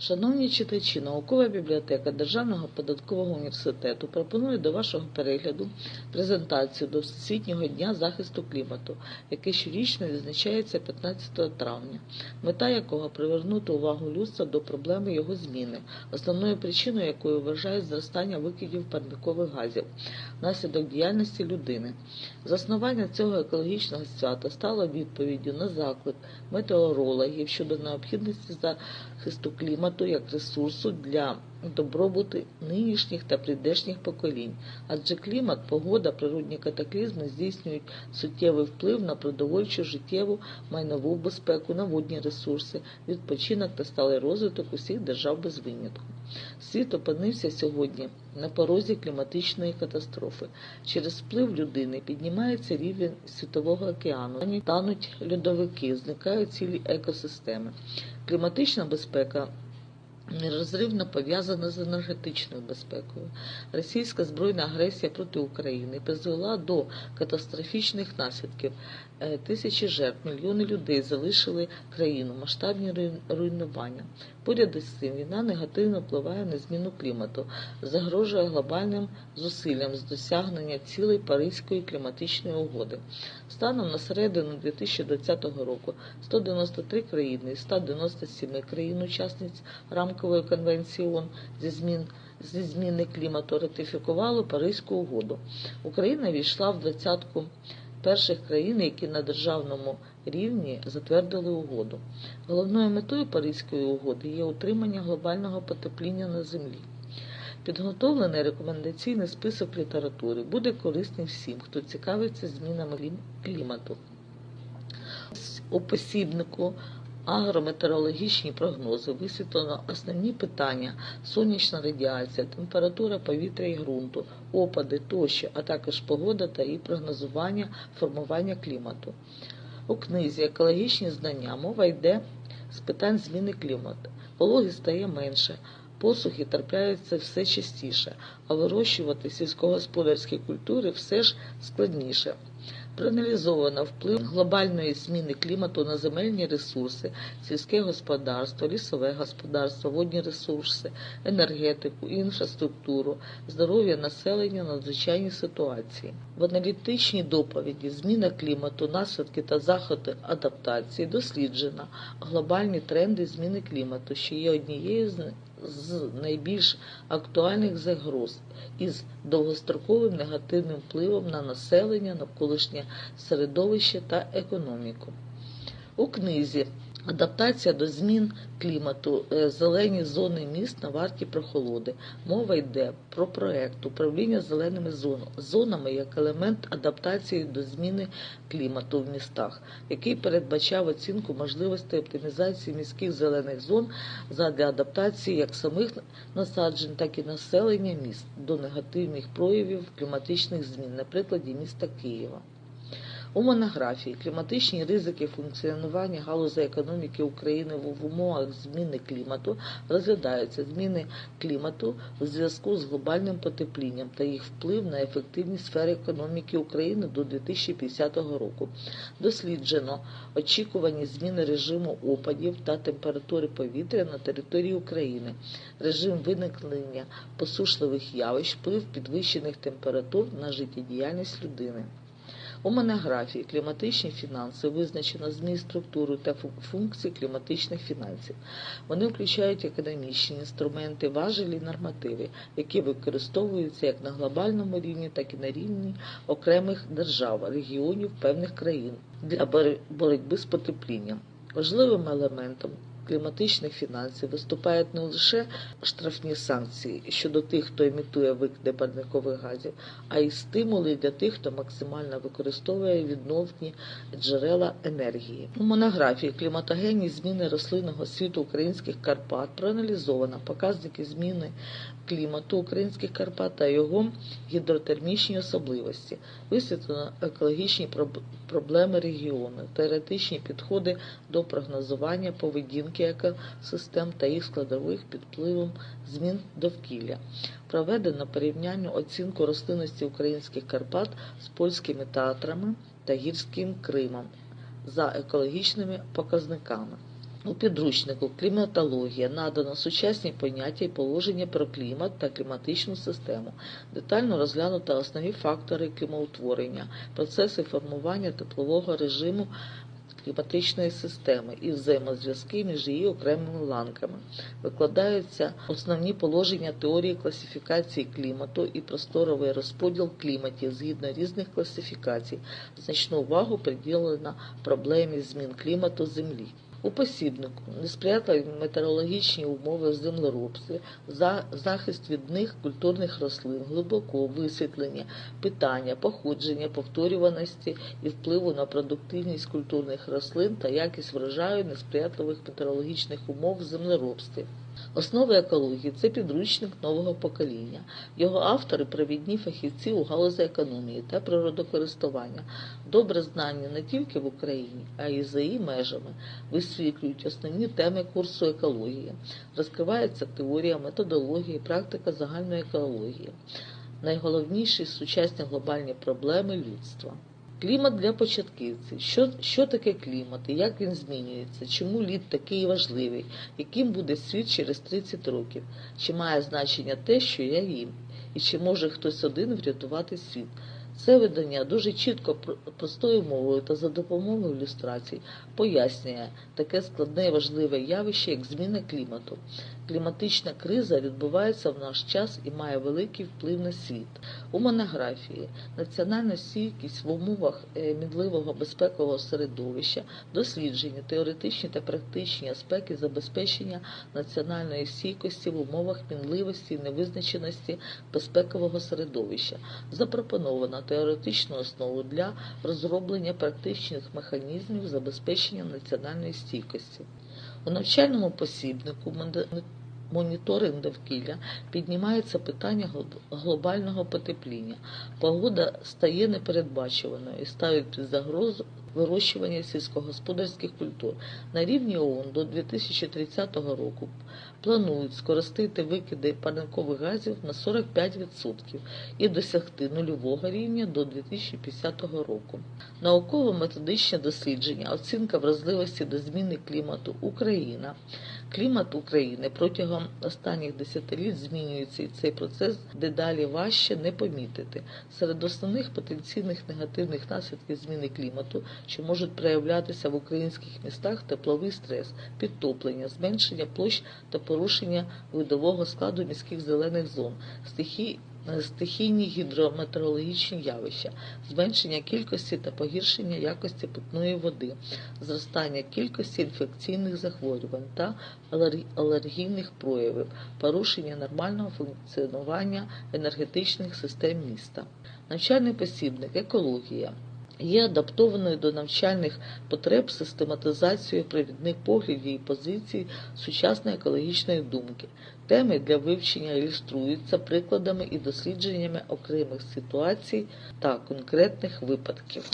Шановні читачі, наукова бібліотека Державного податкового університету пропонує до вашого перегляду презентацію до Всесвітнього дня захисту клімату, який щорічно відзначається 15 травня, мета якого привернути увагу людства до проблеми його зміни, основною причиною якої вважають зростання викидів парникових газів внаслідок діяльності людини. Заснування цього екологічного свята стало відповіддю на заклик метеорологів щодо необхідності захисту клімату як ресурсу для добробуту нинішніх та прийдешніх поколінь, адже клімат, погода, природні катаклізми здійснюють суттєвий вплив на продовольчу, життєву, майнову безпеку, на водні ресурси, відпочинок та сталий розвиток усіх держав без винятку. Світ опинився сьогодні на порозі кліматичної катастрофи. Через вплив людини піднімається рівень світового океану, тануть льодовики, зникають цілі екосистеми. Кліматична безпека нерозривно пов'язана з енергетичною безпекою. Російська збройна агресія проти України призвела до катастрофічних наслідків. Е, Тисячі жертв, мільйони людей залишили країну, масштабні руйнування. Поряд із цим війна негативно впливає на зміну клімату, загрожує глобальним зусиллям з досягнення цілей Паризької кліматичної угоди. Станом на середину 2020 року 193 країни із 197 країн-учасниць рамкової конвенції ООН зі змін зі зміни клімату ратифікували Паризьку угоду. Україна війшла в двадцятку перших країн, які на державному рівні затвердили угоду. Головною метою Паризької угоди є утримання глобального потепління на землі. Підготовлений рекомендаційний список літератури буде корисний всім, хто цікавиться змінами клімату. У посібнику агрометеорологічні прогнози висвітлено основні питання: сонячна радіація, температура повітря і ґрунту, опади тощо, а також погода та її прогнозування формування клімату. У книзі Екологічні знання мова йде з питань зміни клімату. Вологи стає менше, посухи трапляються все частіше, а вирощувати сільськогосподарські культури все ж складніше. Проаналізовано вплив глобальної зміни клімату на земельні ресурси, сільське господарство, лісове господарство, водні ресурси, енергетику, інфраструктуру, здоров'я населення, надзвичайні ситуації. В аналітичній доповіді зміна клімату, наслідки та заходи адаптації досліджено глобальні тренди зміни клімату, що є однією з з найбільш актуальних загроз із довгостроковим негативним впливом на населення, навколишнє середовище та економіку. У книзі Адаптація до змін клімату, е, зелені зони міст на варті прохолоди. Мова йде про проект управління зеленими зонами як елемент адаптації до зміни клімату в містах, який передбачав оцінку можливостей оптимізації міських зелених зон задля адаптації як самих насаджень, так і населення міст до негативних проявів кліматичних змін, на прикладі міста Києва. У монографії кліматичні ризики функціонування галузі економіки України в в умовах зміни клімату розглядаються зміни клімату у зв'язку з глобальним потеплінням та їх вплив на ефективність сфери економіки України до 2050 року. Досліджено очікувані зміни режиму опадів та температури повітря на території України, режим виникнення посушливих явищ, вплив підвищених температур на життєдіяльність людини. У монографії Кліматичні фінанси визначено зміст структури та функції кліматичних фінансів. Вони включають економічні інструменти, важелі нормативи, які використовуються як на глобальному рівні, так і на рівні окремих держав, регіонів певних країн для бор- боротьби з потеплінням. Важливим елементом кліматичних фінансів виступають не лише штрафні санкції щодо тих, хто імітує викиди парникових газів, а й стимули для тих, хто максимально використовує відновні джерела енергії. У монографії Кліматогенні зміни рослинного світу українських Карпат проаналізовано показники зміни клімату українських Карпат та його гідротермічні особливості, висвітлено екологічні проблеми регіону, теоретичні підходи до прогнозування поведінки екосистем та їх складових під впливом змін довкілля. Проведено порівняльну оцінку рослинності українських Карпат з польськими театрами та гірським Кримом за екологічними показниками. У підручнику кліматологія надано сучасні поняття і положення про клімат та кліматичну систему. Детально розглянуто основні фактори клімаутворення, процеси формування теплового режиму кліматичної системи і взаємозв'язки між її окремими ланками. Викладаються основні положення теорії класифікації клімату і просторовий розподіл кліматів згідно різних класифікацій. Значну увагу приділено проблемі змін клімату Землі. У посібнику несприятливі метеорологічні умови в землеробстві, за- захист від них культурних рослин, глибоко висвітлення, питання, походження, повторюваності і впливу на продуктивність культурних рослин та якість врожаю несприятливих метеорологічних умов в землеробстві. Основи екології це підручник нового покоління. Його автори провідні фахівці у галузі економії та природокористування. Добре знані не тільки в Україні, а й за її межами. Висвітлюють основні теми курсу екології. Розкривається теорія, методологія, практика загальної екології. Найголовніші сучасні глобальні проблеми людства. Клімат для початківців. Що, що таке клімат і як він змінюється? Чому лід такий важливий? Яким буде світ через 30 років? Чи має значення те, що я їм? І чи може хтось один врятувати світ? Це видання дуже чітко, простою мовою та за допомогою ілюстрацій пояснює таке складне і важливе явище, як зміна клімату. Кліматична криза відбувається в наш час і має великий вплив на світ. У монографії Національна стійкість в умовах е, мінливого безпекового середовища, дослідження, теоретичні та практичні аспекти забезпечення національної стійкості в умовах мінливості і невизначеності безпекового середовища. Запропоновано теоретичну основу для розроблення практичних механізмів забезпечення національної стійкості. У навчальному посібнику моніторинг довкілля піднімається питання глобального потепління. Погода стає непередбачуваною і ставить під загрозу вирощування сільськогосподарських культур. На рівні ООН до 2030 року планують скоростити викиди парникових газів на 45% і досягти нульового рівня до 2050 року. Науково-методичне дослідження, оцінка вразливості до зміни клімату Україна. Клімат України протягом останніх десятиліть змінюється, і цей процес дедалі важче не помітити. Серед основних потенційних негативних наслідків зміни клімату, що можуть проявлятися в українських містах, тепловий стрес, підтоплення, зменшення площ та порушення видового складу міських зелених зон, стихій стихійні гідрометеорологічні явища, зменшення кількості та погіршення якості питної води, зростання кількості інфекційних захворювань та алергійних проявів, порушення нормального функціонування енергетичних систем міста. Навчальний посібник екологія. Є адаптованою до навчальних потреб систематизацією провідних поглядів і позицій сучасної екологічної думки. Теми для вивчення ілюструються прикладами і дослідженнями окремих ситуацій та конкретних випадків.